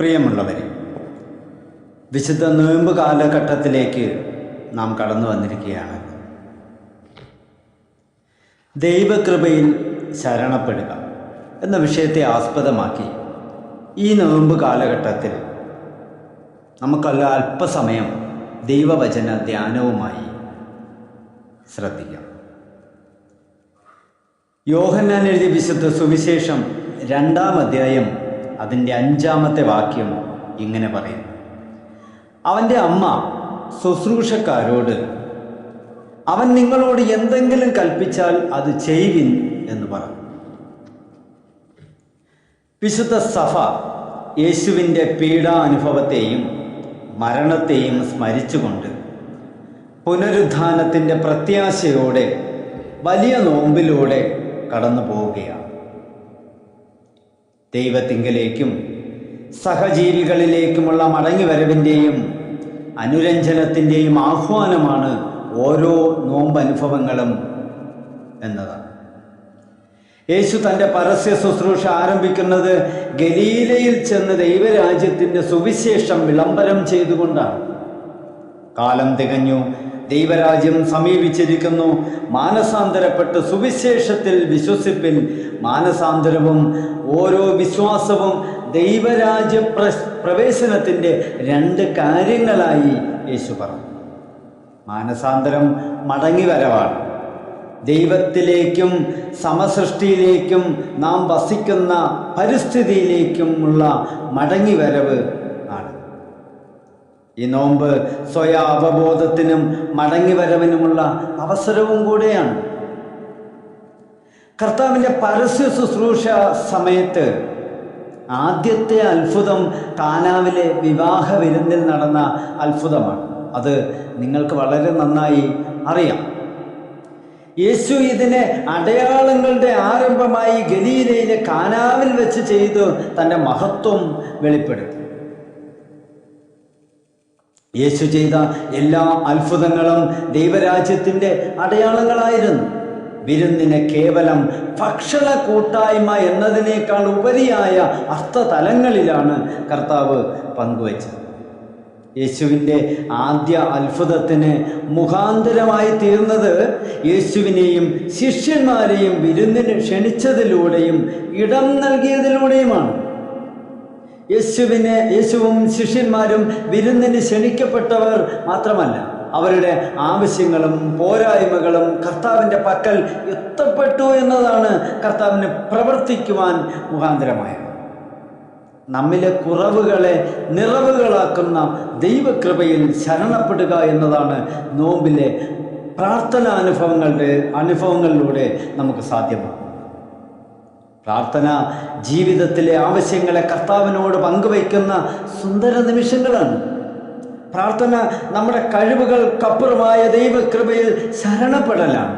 പ്രിയമുള്ളവരെ വിശുദ്ധ നോയമ്പ് കാലഘട്ടത്തിലേക്ക് നാം കടന്നു വന്നിരിക്കുകയാണ്. ദൈവകൃപയിൽ ശരണപ്പെടുക എന്ന വിഷയത്തെ ആസ്പദമാക്കി ഈ നോയമ്പ് കാലഘട്ടത്തിൽ നമുക്കല്ല അല്പസമയം ദൈവവചന ധ്യാനവുമായി ശ്രദ്ധിക്കാം. യോഹന്നാൻ എഴുതിയ വിശുദ്ധ സുവിശേഷം രണ്ടാം അധ്യായം അതിന്റെ അഞ്ചാമത്തെ വാക്യം ഇങ്ങനെ പറയുന്നു. അവന്റെ അമ്മ ശുശ്രൂഷക്കാരോട് അവൻ നിങ്ങളോട് എന്തെങ്കിലും കൽപ്പിച്ചാൽ അത് ചെയ്യുവിൻ എന്ന് പറഞ്ഞു. വിശുദ്ധ സഭ യേശുവിന്റെ പീഡാനുഭവത്തെയും മരണത്തെയും സ്മരിച്ചുകൊണ്ട് പുനരുദ്ധാനത്തിന്റെ പ്രത്യാശയോടെ വലിയ നോമ്പിലൂടെ കടന്നു പോവുകയാണ് ദൈവത്തിങ്കലേക്കും സഹജീവികളിലേക്കുമുള്ള മടങ്ങിവരവിന്റെയും അനുരഞ്ജനത്തിന്റെയും ആഹ്വാനമാണ് ഓരോ നോമ്പനുഭവങ്ങളും എന്നതാണ്. യേശു തന്റെ പരസ്യ ശുശ്രൂഷ ആരംഭിക്കുന്നത് ഗലീലയിൽ ചെന്ന് ദൈവരാജ്യത്തിന്റെ സുവിശേഷം വിളംബരം ചെയ്തുകൊണ്ടാണ്. കാലം തികഞ്ഞു. ദൈവരാജ്യം സമീപിച്ചിരിക്കുന്നു. മാനസാന്തരപ്പെട്ട് സുവിശേഷത്തിൽ വിശ്വസിപ്പിൽ മാനസാന്തരവും ഓരോ വിശ്വാസവും ദൈവരാജ്യ പ്ര പ്രവേശനത്തിന്റെ രണ്ട് കാര്യങ്ങളായി യേശു പറഞ്ഞു. മാനസാന്തരം മടങ്ങിവരവാണ്. ദൈവത്തിലേക്കും സമസൃഷ്ടിയിലേക്കും നാം വസിക്കുന്ന പരിസ്ഥിതിയിലേക്കുമുള്ള മടങ്ങിവരവ് ഈ നോമ്പ് സ്വയ അവബോധത്തിനും മടങ്ങിവരവിനുമുള്ള അവസരവും കൂടെയാണ്. കർത്താവിന്റെ പരസ്യ ശുശ്രൂഷ സമയത്ത് ആദ്യത്തെ അത്ഭുതം കാനാവിലെ വിവാഹ വിരുന്നിൽ നടന്ന അത്ഭുതമാണ്. അത് നിങ്ങൾക്ക് വളരെ നന്നായി അറിയാം. യേശു ഇതിനെ അടയാളങ്ങളുടെ ആരംഭമായി ഗലീലയിലെ കാനാവിൽ വെച്ച് ചെയ്തു തന്റെ മഹത്വം വെളിപ്പെടുത്തി. യേശു ചെയ്ത എല്ലാ അത്ഭുതങ്ങളും ദൈവരാജ്യത്തിന്റെ അടയാളങ്ങളായിരുന്നു. വിരുന്നിന് കേവലം ഭക്ഷണ കൂട്ടായ്മ എന്നതിനേക്കാൾ ഉപരിയായ അർത്ഥതലങ്ങളിലാണ് കർത്താവ് പങ്കുവച്ചത്. യേശുവിന്റെ ആദ്യ അത്ഭുതത്തിന് മുഖാന്തരമായി തീർന്നത് യേശുവിനെയും ശിഷ്യന്മാരെയും വിരുന്നിന് ക്ഷണിച്ചതിലൂടെയും ഇടം നൽകിയതിലൂടെയുമാണ്. യേശുവിനെ യേശുവും ശിഷ്യന്മാരും വിരുന്നിന് ക്ഷണിക്കപ്പെട്ടവർ മാത്രമല്ല അവരുടെ ആവശ്യങ്ങളും പോരായ്മകളും കർത്താവിന്റെ പക്കൽ എത്തപ്പെട്ടു എന്നതാണ് കർത്താവിന് പ്രവർത്തിക്കുവാൻ മുഖാന്തരമായത്. നമ്മിലെ കുറവുകളെ നിറവുകളാക്കുന്ന ദൈവകൃപയിൽ ശരണപ്പെടുക എന്നതാണ് നോമ്പിലെ പ്രാർത്ഥനാനുഭവങ്ങളുടെ അനുഭവങ്ങളിലൂടെ നമുക്ക് സാധ്യമാകും പ്രാർത്ഥന ജീവിതത്തിലെ ആവശ്യങ്ങളെ കർത്താവിനോട് പങ്കുവയ്ക്കുന്ന സുന്ദര നിമിഷങ്ങളാണ്. പ്രാർത്ഥന നമ്മുടെ കഴിവുകൾക്കപ്പുറമായ ദൈവകൃപയിൽ ശരണപ്പെടലാണ്.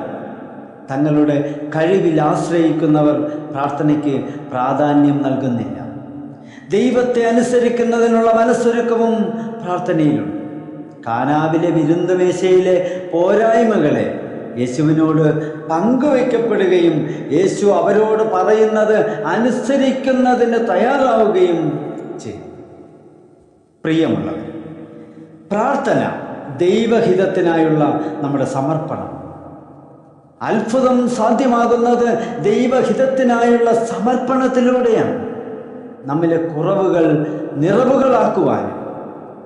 തങ്ങളുടെ കഴിവിൽ ആശ്രയിക്കുന്നവർ പ്രാർത്ഥനയ്ക്ക് പ്രാധാന്യം നൽകുന്നില്ല. ദൈവത്തെ അനുസരിക്കുന്നതിനുള്ള മനസ്സൊരുക്കവും പ്രാർത്ഥനയിലുണ്ട്. കാനാവിലെ വിരുന്നുമേശയിലെ പോരായ്മകളെ യേശുവിനോട് പങ്കുവയ്ക്കപ്പെടുകയും യേശു അവരോട് പറയുന്നത് അനുസരിക്കുന്നതിന് തയ്യാറാവുകയും ചെയ്യും പ്രിയമുള്ളവർ പ്രാർത്ഥന ദൈവഹിതത്തിനായുള്ള നമ്മുടെ സമർപ്പണം. അത്ഭുതം സാധ്യമാകുന്നത് ദൈവഹിതത്തിനായുള്ള സമർപ്പണത്തിലൂടെയാണ്. നമ്മിലെ കുറവുകൾ നിറവുകളാക്കുവാനും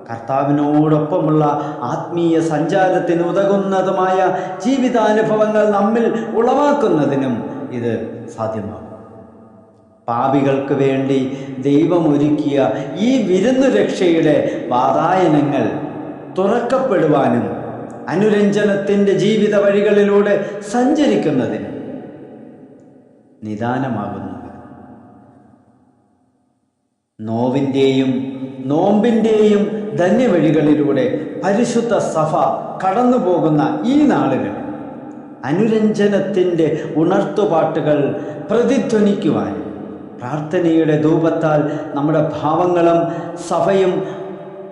കർത്താവിനോടൊപ്പമുള്ള ആത്മീയ സഞ്ചാരത്തിന് ഉതകുന്നതുമായ ജീവിതാനുഭവങ്ങൾ നമ്മിൽ ഉളവാക്കുന്നതിനും ഇത് സാധ്യമാകും. പാപികൾക്ക് വേണ്ടി ദൈവമൊരുക്കിയ ഈ വിരുന്നു രക്ഷയുടെ വാതായനങ്ങൾ തുറക്കപ്പെടുവാനും അനുരഞ്ജനത്തിന്റെ ജീവിത വഴികളിലൂടെ സഞ്ചരിക്കുന്നതിനും നിദാനമാകുന്നു. നോവിന്റെയും നോമ്പിന്റെയും ധന്യവഴികളിലൂടെ പരിശുദ്ധ സഭ കടന്നു പോകുന്ന ഈ നാളുകൾ അനുരഞ്ജനത്തിന്റെ ഉണർത്തുപാട്ടുകൾ പ്രതിധ്വനിക്കുവാൻ പ്രാർത്ഥനയുടെ ധൂപത്താൽ നമ്മുടെ ഭാവങ്ങളും സഭയും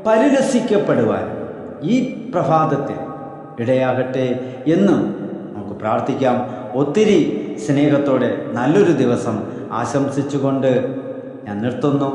പരിരസിക്കപ്പെടുവാൻ ഈ പ്രഭാതത്തിൽ ഇടയാകട്ടെ എന്നും നമുക്ക് പ്രാർത്ഥിക്കാം. ഒത്തിരി സ്നേഹത്തോടെ നല്ലൊരു ദിവസം ആശംസിച്ചുകൊണ്ട് ഞാൻ നിർത്തുന്നു.